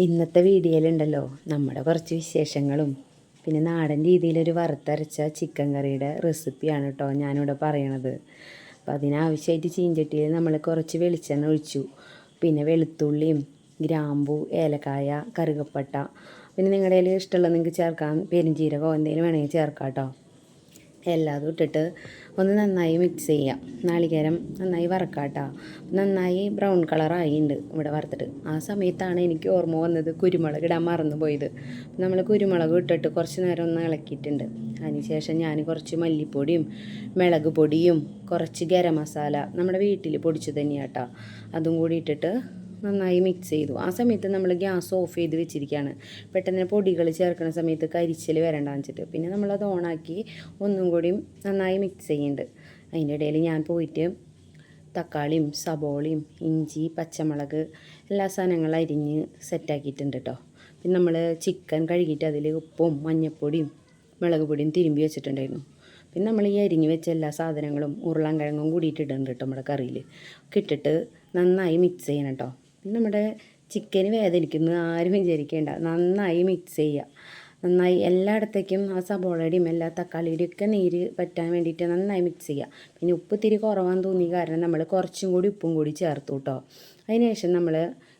ഇന്നത്തെ വീഡിയോയിലുണ്ടല്ലോ നമ്മുടെ കുറച്ച് വിശേഷങ്ങളും. പിന്നെ നാടൻ രീതിയിലൊരു വറുത്തരച്ച ചിക്കൻ കറിയുടെ റെസിപ്പിയാണ് കേട്ടോ ഞാനിവിടെ പറയണത്. അപ്പോൾ അതിനാവശ്യമായിട്ട് ചീഞ്ചട്ടിയിൽ നമ്മൾ കുറച്ച് വെളിച്ചെണ്ണ ഒഴിച്ചു. പിന്നെ വെളുത്തുള്ളിയും ഗ്രാമ്പു ഏലക്കായ കറുകപ്പട്ട പിന്നെ നിങ്ങളുടെ കയ്യിൽ ഇഷ്ടമുള്ള നിങ്ങൾക്ക് ചേർക്കാം. പെരിഞ്ചീരകമോ എന്തെങ്കിലും വേണമെങ്കിൽ ചേർക്കാം കേട്ടോ. എല്ലാതും ഇട്ടിട്ട് ഒന്ന് നന്നായി മിക്സ് ചെയ്യാം. നാളികേരം നന്നായി വറക്കാട്ടോ. കേട്ടോ നന്നായി ബ്രൗൺ കളറായിട്ടുണ്ട് ഇവിടെ വറുത്തിട്ട്. ആ സമയത്താണ് എനിക്ക് ഓർമ്മ വന്നത് കുരുമുളക് ഇടാൻ മറന്നു പോയത്. നമ്മൾ കുരുമുളക് ഇട്ടിട്ട് കുറച്ച് നേരം ഒന്ന് ഇളക്കിയിട്ടുണ്ട്. അതിനുശേഷം ഞാൻ കുറച്ച് മല്ലിപ്പൊടിയും മിളക് പൊടിയും കുറച്ച് ഗരം മസാല നമ്മുടെ വീട്ടിൽ പൊടിച്ചു തന്നെയാട്ടോ. അതും കൂടി ഇട്ടിട്ട് നന്നായി മിക്സ് ചെയ്തു. ആ സമയത്ത് നമ്മൾ ഗ്യാസ് ഓഫ് ചെയ്ത് വെച്ചിരിക്കുകയാണ് പെട്ടെന്ന് പൊടികൾ ചേർക്കുന്ന സമയത്ത് കരിച്ചൽ വരണ്ടാന്ന് വെച്ചിട്ട്. പിന്നെ നമ്മളത് ഓണാക്കി ഒന്നും കൂടി നന്നായി മിക്സ് ചെയ്യുന്നുണ്ട് അതിന്റെ ഇടയിൽ ഞാൻ പോയിട്ട് തക്കാളിയും സബോളയും ഇഞ്ചി പച്ചമുളക് എല്ലാ സാധനങ്ങളും അരിഞ്ഞ് സെറ്റാക്കിയിട്ടുണ്ട് കേട്ടോ പിന്നെ നമ്മൾ ചിക്കൻ കഴുകിയിട്ട് അതിൽ ഉപ്പും മഞ്ഞൾപ്പൊടിയും മുളക് പൊടിയും തിരുമ്പി വെച്ചിട്ടുണ്ടായിരുന്നു. പിന്നെ നമ്മൾ ഈ അരിഞ്ഞ് വെച്ച എല്ലാ സാധനങ്ങളും ഉരുളൻ കിഴങ്ങും കൂടിയിട്ടിടുന്നുണ്ട് കേട്ടോ നമ്മുടെ കറിയിൽ ഒക്കെ ഇട്ടിട്ട് നന്നായി മിക്സ് ചെയ്യണം കേട്ടോ പിന്നെ നമ്മുടെ ചിക്കന് വേദനിക്കുന്നു ആരും വിചാരിക്കേണ്ട. നന്നായി മിക്സ് ചെയ്യുക നന്നായി എല്ലായിടത്തേക്കും ആ സബോളയുടെയും എല്ലാ തക്കാളിയുടെയും ഒക്കെ നീര് പറ്റാൻ വേണ്ടിയിട്ട് നന്നായി മിക്സ് ചെയ്യുക പിന്നെ ഉപ്പ് തിരി കുറവാന്ന് തോന്നി കാരണം നമ്മൾ കുറച്ചും കൂടി ഉപ്പും കൂടി ചേർത്തു കേട്ടോ അതിനുശേഷം നമ്മൾ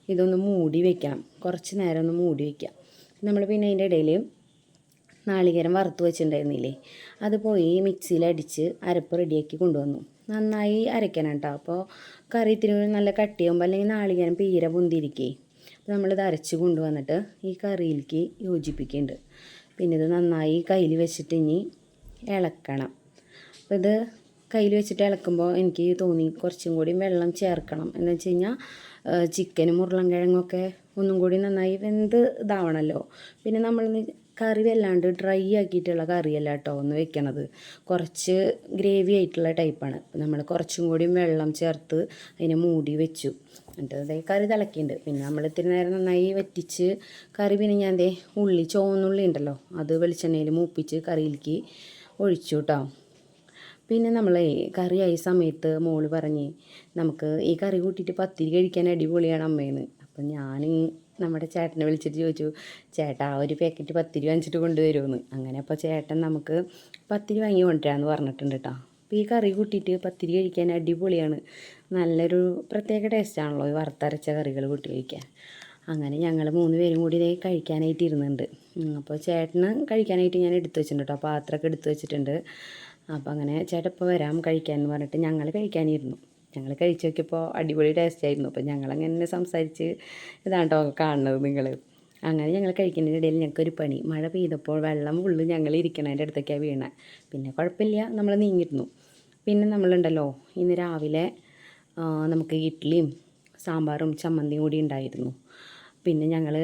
ഇതൊന്ന് മൂടി വയ്ക്കണം കുറച്ച് നേരം ഒന്ന് മൂടി വയ്ക്കുക നമ്മൾ പിന്നെ അതിന്റെ ഇടയിൽ നാളികേരം വറുത്ത് വെച്ചിട്ടുണ്ടായിരുന്നില്ലേ? അത് പോയി മിക്സിയിൽ അടിച്ച് അരപ്പ് റെഡിയാക്കി കൊണ്ടുവന്നു. നന്നായി അരയ്ക്കണം കേട്ടോ അപ്പോൾ കറി ഇത്തിരി നല്ല കട്ടിയാകുമ്പോൾ അല്ലെങ്കിൽ നാളികേരം പീര പൊന്തിരിക്കേ അപ്പോൾ നമ്മളിത് അരച്ച് കൊണ്ടുവന്നിട്ട് ഈ കറിയിലേക്ക് യോജിപ്പിക്കുന്നുണ്ട്. പിന്നെ ഇത് നന്നായി കയ്യിൽ വെച്ചിട്ട് ഇനി ഇളക്കണം. അപ്പോൾ ഇത് കയ്യിൽ വെച്ചിട്ട് ഇളക്കുമ്പോൾ എനിക്ക് തോന്നി കുറച്ചും കൂടി വെള്ളം ചേർക്കണം. എന്ന് വെച്ച് കഴിഞ്ഞാൽ ചിക്കനും ഉരുളൻകിഴങ്ങൊക്കെ ഒന്നും കൂടി നന്നായി വെന്ത് ഇതാവണമല്ലോ പിന്നെ നമ്മൾ കറി വല്ലാണ്ട് ഡ്രൈ ആക്കിയിട്ടുള്ള കറിയല്ല കേട്ടോ ഒന്ന് വെക്കണത്. കുറച്ച് ഗ്രേവി ആയിട്ടുള്ള ടൈപ്പാണ്. നമ്മൾ കുറച്ചും കൂടി വെള്ളം ചേർത്ത് അതിനെ മൂടി വെച്ചു. എന്നിട്ട് അതേ കറി തിളക്കിയിട്ടുണ്ട് പിന്നെ നമ്മൾ ഇത്തിരി നേരം നന്നായി വറ്റിച്ച് കറി പിന്നെ ഞാൻ ദേ ഉള്ളി ചുവന്നുള്ളി ഉണ്ടല്ലോ അത് വെളിച്ചെണ്ണയിൽ മൂപ്പിച്ച് കറിയിലേക്ക് ഒഴിച്ചു കേട്ടോ പിന്നെ നമ്മൾ കറിയായ സമയത്ത് മോൾ പറഞ്ഞ് നമുക്ക് ഈ കറി കൂട്ടിയിട്ട് പത്തിരി കഴിക്കാൻ അടിപൊളിയാണ് അമ്മേന്ന്. അപ്പം ഞാൻ നമ്മുടെ ചേട്ടനെ വിളിച്ചിട്ട് ചോദിച്ചു ചേട്ടാ ഒരു പാക്കറ്റ് പത്തിരി വാങ്ങിച്ചിട്ട് കൊണ്ടുവരുമെന്ന് അങ്ങനെ അപ്പോൾ ചേട്ടൻ നമുക്ക് പത്തിരി വാങ്ങി കൊണ്ടുവരാമെന്ന് പറഞ്ഞിട്ടുണ്ട് കേട്ടോ അപ്പോൾ ഈ കറി കൂട്ടിയിട്ട് പത്തിരി കഴിക്കാൻ അടിപൊളിയാണ്. നല്ലൊരു പ്രത്യേക ടേസ്റ്റാണല്ലോ ഈ വറുത്തരച്ച കറികൾ കൂട്ടി കഴിക്കാൻ. അങ്ങനെ ഞങ്ങൾ മൂന്ന് പേരും കൂടി ഇതേ കഴിക്കാനായിട്ട് ഇരുന്നുണ്ട്. അപ്പോൾ ചേട്ടന് കഴിക്കാനായിട്ട് ഞാൻ എടുത്തു വെച്ചിട്ടുണ്ട് കേട്ടോ പാത്രമൊക്കെ എടുത്തു വെച്ചിട്ടുണ്ട്. അപ്പോൾ അങ്ങനെ ചേട്ടൻ ഇപ്പോൾ വരാം കഴിക്കാൻ എന്ന് പറഞ്ഞിട്ട് ഞങ്ങൾ കഴിക്കാനിരുന്നു. ഞങ്ങൾ കഴിച്ചു നോക്കിയപ്പോൾ അടിപൊളി ടേസ്റ്റ് ആയിരുന്നു. അപ്പോൾ ഞങ്ങളങ്ങനെ സംസാരിച്ച് ഇതാണ് കേട്ടോ കാണുന്നത് നിങ്ങൾ അങ്ങനെ ഞങ്ങൾ കഴിക്കുന്നതിന്റെ ഇടയിൽ ഞങ്ങൾക്കൊരു പണി. മഴ പെയ്തപ്പോൾ വെള്ളം ഫുള്ള് ഞങ്ങൾ ഇരിക്കണതിന്റെ അടുത്തേക്കാണ് വീണ. പിന്നെ കുഴപ്പമില്ല നമ്മൾ നീങ്ങിയിരുന്നു. പിന്നെ നമ്മളുണ്ടല്ലോ ഇന്ന് രാവിലെ നമുക്ക് ഇഡ്ഡലിയും സാമ്പാറും ചമ്മന്തിയും കൂടി ഉണ്ടായിരുന്നു. പിന്നെ ഞങ്ങൾ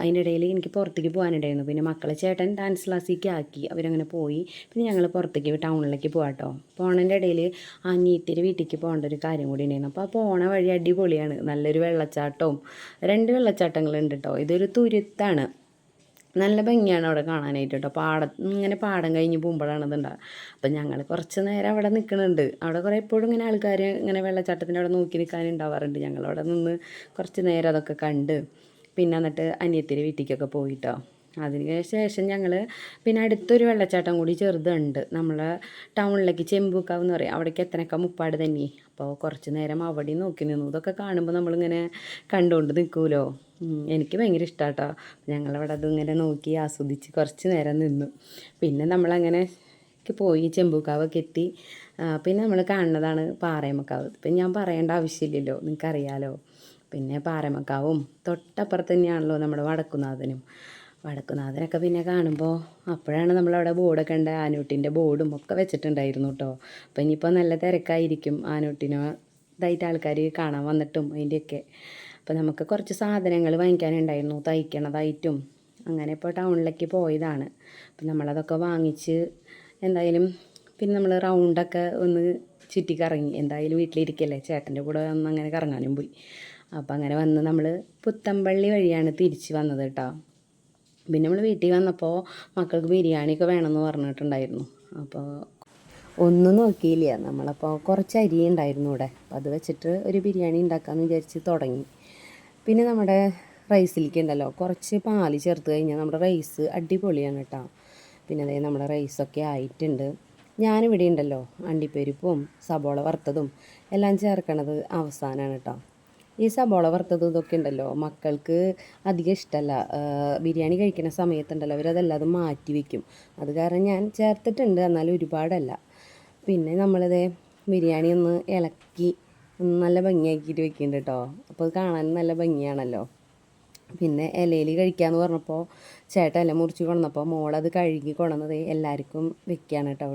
അതിനിടയിൽ എനിക്ക് പുറത്തേക്ക് പോകാനുണ്ടായിരുന്നു. പിന്നെ മക്കളെ ചേട്ടൻ ഡാൻസ് ക്ലാസ്സിലേക്ക് ആക്കി. അവരങ്ങനെ പോയി. പിന്നെ ഞങ്ങൾ പുറത്തേക്ക് ടൗണിലേക്ക് പോകാം കേട്ടോ ഇടയിൽ അനിയത്തിന്റെ വീട്ടിലേക്ക് പോകേണ്ട ഒരു കാര്യം കൂടി ഉണ്ടായിരുന്നു. അപ്പോൾ ആ പോണ വഴി അടിപൊളിയാണ്. നല്ലൊരു വെള്ളച്ചാട്ടവും. രണ്ട് വെള്ളച്ചാട്ടങ്ങളുണ്ട് കേട്ടോ ഇതൊരു തുരുത്താണ്. നല്ല ഭംഗിയാണ് അവിടെ കാണാനായിട്ട് കേട്ടോ പാടം ഇങ്ങനെ പാടം കഴിഞ്ഞ് പോകുമ്പോഴാണ് ഇതുണ്ടാവുക അപ്പം ഞങ്ങൾ കുറച്ച് നേരം അവിടെ നിൽക്കുന്നുണ്ട് അവിടെ കുറേ എപ്പോഴും ഇങ്ങനെ ആൾക്കാർ ഇങ്ങനെ വെള്ളച്ചാട്ടത്തിന്റെ അവിടെ നോക്കി നിൽക്കാനുണ്ടാവാറുണ്ട് ഞങ്ങളവിടെ നിന്ന് കുറച്ച് നേരം അതൊക്കെ കണ്ട് പിന്നെ എന്നിട്ട് അനിയത്തിന്റെ വീട്ടിലേക്കൊക്കെ പോയിട്ടോ. അതിന് ശേഷം ഞങ്ങൾ പിന്നെ അടുത്തൊരു വെള്ളച്ചാട്ടം കൂടി ചെറുതുണ്ട്. നമ്മൾ ടൗണിലേക്ക് ചെമ്പൂക്കാവ് എന്ന് പറയും. അവിടേക്ക് എത്തനൊക്കെ മുപ്പാട് തന്നെ. അപ്പോൾ കുറച്ച് നേരം അവിടെ നോക്കി നിന്നു. ഇതൊക്കെ കാണുമ്പോൾ നമ്മളിങ്ങനെ കണ്ടുകൊണ്ട് നിൽക്കുമല്ലോ എനിക്ക് ഭയങ്കര ഇഷ്ടമാട്ടോ ഞങ്ങളവിടെ അതിങ്ങനെ നോക്കി ആസ്വദിച്ച് കുറച്ച് നേരം നിന്നു. പിന്നെ നമ്മളങ്ങനെ പോയി ചെമ്പൂക്കാവൊക്കെ എത്തി. പിന്നെ നമ്മൾ കാണുന്നതാണ് പാറയമ്മക്കാവ് ഇപ്പം ഞാൻ പറയേണ്ട ആവശ്യമില്ലല്ലോ. നിങ്ങൾക്കറിയാലോ. പിന്നെ പാറമക്കാവും. തൊട്ടപ്പുറത്ത് തന്നെയാണല്ലോ നമ്മുടെ വടക്കുനാഥനും. വടക്കുനാഥനൊക്കെ പിന്നെ കാണുമ്പോൾ അപ്പോഴാണ് നമ്മളവിടെ ബോർഡൊക്കെ ഉണ്ട്. ആനൂട്ടിന്റെ ബോർഡും ഒക്കെ വെച്ചിട്ടുണ്ടായിരുന്നു കേട്ടോ അപ്പോൾ ഇനിയിപ്പോൾ നല്ല തിരക്കായിരിക്കും ആനൂട്ടിനെ ഇതായിട്ട് ആൾക്കാർ കാണാൻ വന്നിട്ടും അതിന്റെയൊക്കെ അപ്പോൾ നമുക്ക് കുറച്ച് സാധനങ്ങൾ വാങ്ങിക്കാനുണ്ടായിരുന്നു. തയ്ക്കണതായിട്ടും അങ്ങനെ ഇപ്പോൾ ടൗണിലേക്ക് പോയതാണ്. അപ്പം നമ്മളതൊക്കെ വാങ്ങിച്ച് എന്തായാലും പിന്നെ നമ്മൾ റൗണ്ടൊക്കെ ഒന്ന് ചുറ്റിക്കറങ്ങി. എന്തായാലും വീട്ടിലിരിക്കല്ലേ. ചേട്ടന്റെ കൂടെ ഒന്ന് അങ്ങനെ കറങ്ങാനും പോയി. അപ്പം അങ്ങനെ വന്ന് നമ്മൾ പുത്തമ്പള്ളി വഴിയാണ് തിരിച്ച് വന്നത് കേട്ടോ. പിന്നെ നമ്മൾ വീട്ടിൽ വന്നപ്പോൾ മക്കൾക്ക് ബിരിയാണിയൊക്കെ വേണമെന്ന് പറഞ്ഞിട്ടുണ്ടായിരുന്നു. അപ്പോൾ ഒന്നും നോക്കിയില്ല. നമ്മളപ്പോൾ കുറച്ച് അരി ഉണ്ടായിരുന്നു ഇവിടെ. അപ്പോൾ അത് വെച്ചിട്ട് ഒരു ബിരിയാണി ഉണ്ടാക്കാമെന്ന് വിചാരിച്ച് തുടങ്ങി. പിന്നെ നമ്മുടെ റൈസിലേക്ക് ഉണ്ടല്ലോ. കുറച്ച് പാൽ ചേർത്ത് കഴിഞ്ഞാൽ നമ്മുടെ റൈസ് അടിപൊളിയാണ് കേട്ടോ. പിന്നെ അതേ നമ്മുടെ റൈസൊക്കെ ആയിട്ടുണ്ട്. ഞാനിവിടെ ഉണ്ടല്ലോ. അണ്ടിപ്പരിപ്പും സബോള വറുത്തതും എല്ലാം ചേർക്കണത് അവസാനമാണ് കേട്ടോ. ഈ സബോള വറുത്തതും ഇതൊക്കെ ഉണ്ടല്ലോ മക്കൾക്ക് അധികം ഇഷ്ടമല്ല ബിരിയാണി കഴിക്കുന്ന സമയത്തുണ്ടല്ലോ അവരതല്ലാതെ മാറ്റി വയ്ക്കും അത് കാരണം ഞാൻ ചേർത്തിട്ടുണ്ട് എന്നാലും ഒരുപാടല്ല. പിന്നെ നമ്മളിത് ബിരിയാണി ഒന്ന് ഇളക്കി നല്ല ഭംഗിയാക്കിയിട്ട് വെക്കുന്നുണ്ട് കേട്ടോ അപ്പോൾ കാണാൻ നല്ല ഭംഗിയാണല്ലോ. പിന്നെ ഇലയിൽ കഴിക്കാമെന്ന് പറഞ്ഞപ്പോൾ ചേട്ടൻ ഇല മുറിച്ച് കൊണ്ടുവന്നപ്പോൾ മോളത് കഴുകി കൊണ്ടുവന്നത് എല്ലാവർക്കും വെക്കുകയാണ് കേട്ടോ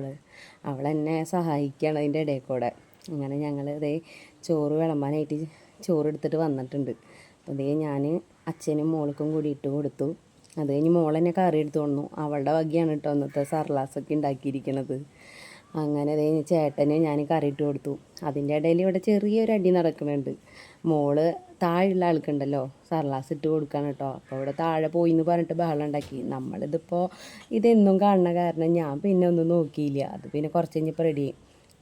അവൾ എന്നെ സഹായിക്കുകയാണ് അതിന്റെ ഇടയിൽ കൂടെ. അങ്ങനെ ഞങ്ങൾ ഇതേ ചോറ് വിളമ്പാനായിട്ട് ചോറ് എടുത്തിട്ട് വന്നിട്ടുണ്ട്. അപ്പോൾ അതേ ഞാൻ അച്ഛനും മോൾക്കും കൂടി ഇട്ട് കൊടുത്തു. അത് കഴിഞ്ഞ് മോളെന്നെ കറി എടുത്തു കൊണ്ടു അവളുടെ വകയാണ് കേട്ടോ അന്നത്തെ സർലാസൊക്കെ ഉണ്ടാക്കിയിരിക്കണത്. അങ്ങനെ അതേ ചേട്ടനെ ഞാൻ കറി ഇട്ട് കൊടുത്തു. അതിന്റെ ഇടയിൽ ഇവിടെ ചെറിയൊരു അടി നടക്കുന്നുണ്ട് മോൾ താഴെയുള്ള ആൾക്കുണ്ടല്ലോ സർലാസ് ഇട്ട് കൊടുക്കാൻ കേട്ടോ അപ്പോൾ ഇവിടെ താഴെ പോയി എന്ന് പറഞ്ഞിട്ട് ബഹളം ഉണ്ടാക്കി. നമ്മളിതിപ്പോൾ ഇതെന്നും കാണുന്ന കാരണം ഞാൻ പിന്നെ ഒന്നും നോക്കിയില്ല. അത് പിന്നെ കുറച്ച് കഴിഞ്ഞപ്പോൾ റെഡി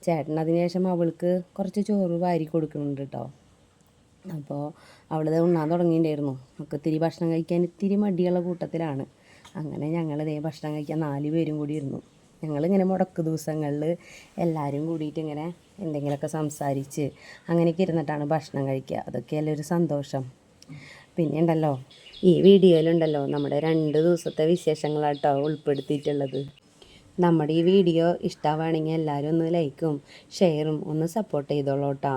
ചേട്ടൻ അതിനുശേഷം അവൾക്ക് കുറച്ച് ചോറ് വാരി കൊടുക്കുന്നുണ്ട് കേട്ടോ അപ്പോൾ അവളത് ഉണ്ണാൻ തുടങ്ങിയിട്ടുണ്ടായിരുന്നു. നമുക്ക് ഇത്തിരി ഭക്ഷണം കഴിക്കാൻ ഇത്തിരി മടിയുള്ള കൂട്ടത്തിലാണ്. അങ്ങനെ ഞങ്ങൾ ഇതേ ഭക്ഷണം കഴിക്കാൻ നാല് പേരും കൂടി ഇരുന്നു. ഞങ്ങളിങ്ങനെ മുടക്ക് ദിവസങ്ങളിൽ എല്ലാവരും കൂടിയിട്ട് ഇങ്ങനെ എന്തെങ്കിലുമൊക്കെ സംസാരിച്ച് അങ്ങനെയൊക്കെ ഇരുന്നിട്ടാണ് ഭക്ഷണം കഴിക്കുക. അതൊക്കെയല്ലേ ഒരു സന്തോഷം. പിന്നെ ഉണ്ടല്ലോ ഈ വീഡിയോയിലുണ്ടല്ലോ നമ്മുടെ രണ്ട് ദിവസത്തെ വിശേഷങ്ങളാട്ടോ ഉൾപ്പെടുത്തിയിട്ടുള്ളത്. നമ്മുടെ ഈ വീഡിയോ ഇഷ്ടമാണെങ്കിൽ എല്ലാവരും ഒന്ന് ലൈക്കും ഷെയറും ഒന്ന് സപ്പോർട്ട് ചെയ്തോളൂ കേട്ടോ